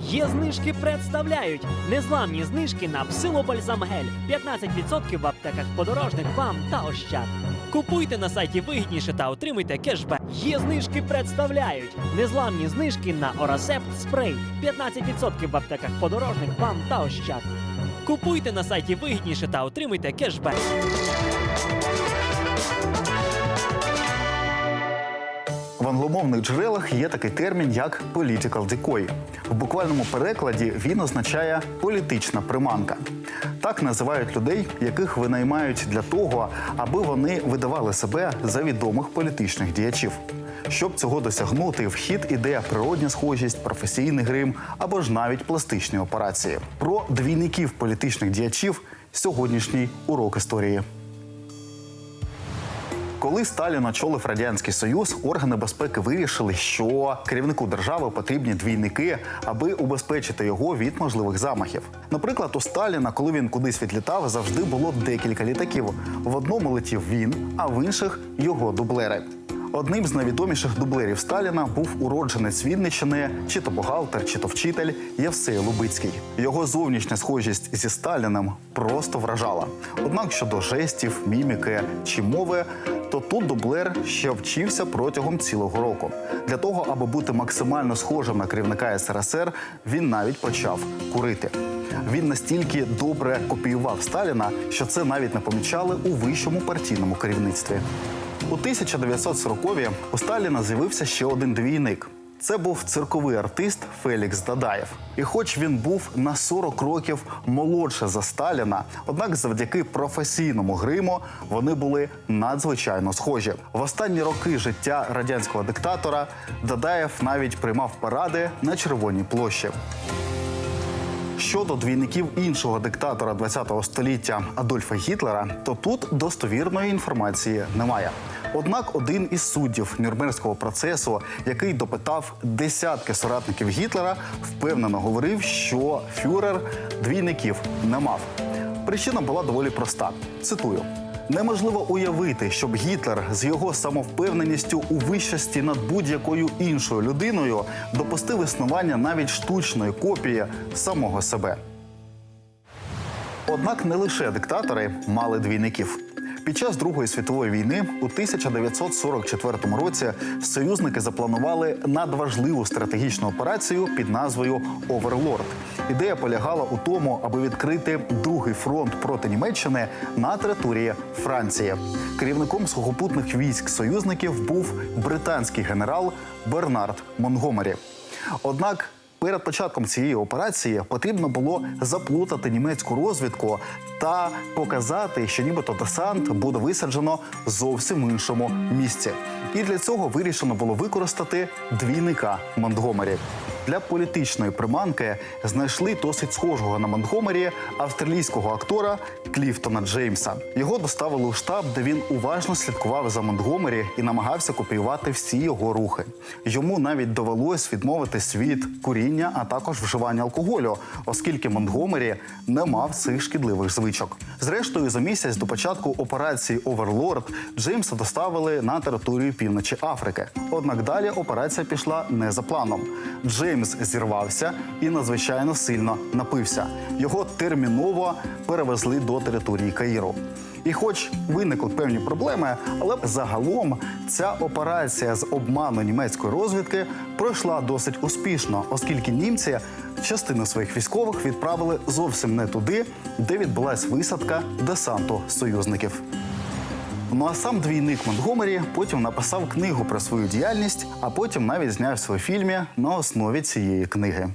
Є знижки представляють незламні знижки на псилобальзам гель 15% в аптеках подорожник вам та ощад. Купуйте на сайті вигідніше та отримуйте кешбек. Є знижки представляють незламні знижки на Орасепт спрей 15% в аптеках подорожник вам та ощад. Купуйте на сайті вигідніше та отримуйте кешбек. В англомовних джерелах є такий термін, як political decoy. В буквальному перекладі він означає політична приманка. Так називають людей, яких винаймають для того, аби вони видавали себе за відомих політичних діячів. Щоб цього досягнути, в хід іде природня схожість, професійний грим або ж навіть пластичні операції. Про двійників політичних діячів сьогоднішній урок історії. Коли Сталін очолив радянський союз, органи безпеки вирішили, що керівнику держави потрібні двійники, аби убезпечити його від можливих замахів. Наприклад, у Сталіна, коли він кудись відлітав, завжди було декілька літаків. В одному летів він, а в інших його дублери. Одним з найвідоміших дублерів Сталіна був уродженець Вінниччини, чи то бухгалтер, чи то вчитель Євсей Лубицький. Його зовнішня схожість зі Сталіним просто вражала. Однак щодо жестів, міміки чи мови, то тут дублер ще вчився протягом цілого року. Для того, аби бути максимально схожим на керівника СРСР, він навіть почав курити. Він настільки добре копіював Сталіна, що це навіть не помічали у вищому партійному керівництві. У 1940-ві у Сталіна з'явився ще один двійник. Це був цирковий артист Фелікс Дадаєв. І хоч він був на 40 років молодше за Сталіна, однак завдяки професійному гриму вони були надзвичайно схожі. В останні роки життя радянського диктатора Дадаєв навіть приймав паради на Червоній площі. Щодо двійників іншого диктатора ХХ століття Адольфа Гітлера, то тут достовірної інформації немає. Однак один із суддів Нюрнберзького процесу, який допитав десятки соратників Гітлера, впевнено говорив, що фюрер двійників не мав. Причина була доволі проста. Цитую. Неможливо уявити, щоб Гітлер з його самовпевненістю у вищості над будь-якою іншою людиною допустив існування навіть штучної копії самого себе. Однак не лише диктатори мали двійників. Під час Другої світової війни у 1944 році союзники запланували надважливу стратегічну операцію під назвою Оверлорд. Ідея полягала у тому, аби відкрити другий фронт проти Німеччини на території Франції. Керівником сухопутних військ союзників був британський генерал Бернард Монгомері. Однак Перед початком цієї операції потрібно було заплутати німецьку розвідку та показати, що нібито десант буде висаджено зовсім іншому місці. І для цього вирішено було використати двійника Монтгомері. Для політичної приманки знайшли досить схожого на Монтгомері австралійського актора Кліфтона Джеймса. Його доставили у штаб, де він уважно слідкував за Монтгомері і намагався копіювати всі його рухи. Йому навіть довелось відмовитись від куріння, а також вживання алкоголю, оскільки Монтгомері не мав цих шкідливих звичок. Зрештою, за місяць до початку операції Оверлорд Джеймса доставили на територію півночі Африки. Однак далі операція пішла не за планом. Джеймс зірвався і надзвичайно сильно напився. Його терміново перевезли до території Каїру. І хоч виникли певні проблеми, але загалом ця операція з обману німецької розвідки пройшла досить успішно, оскільки німці частину своїх військових відправили зовсім не туди, де відбулась висадка десанту союзників. Ну а сам двійник Монтгомері потім написав книгу про свою діяльність, а потім навіть знявся у фільмі на основі цієї книги.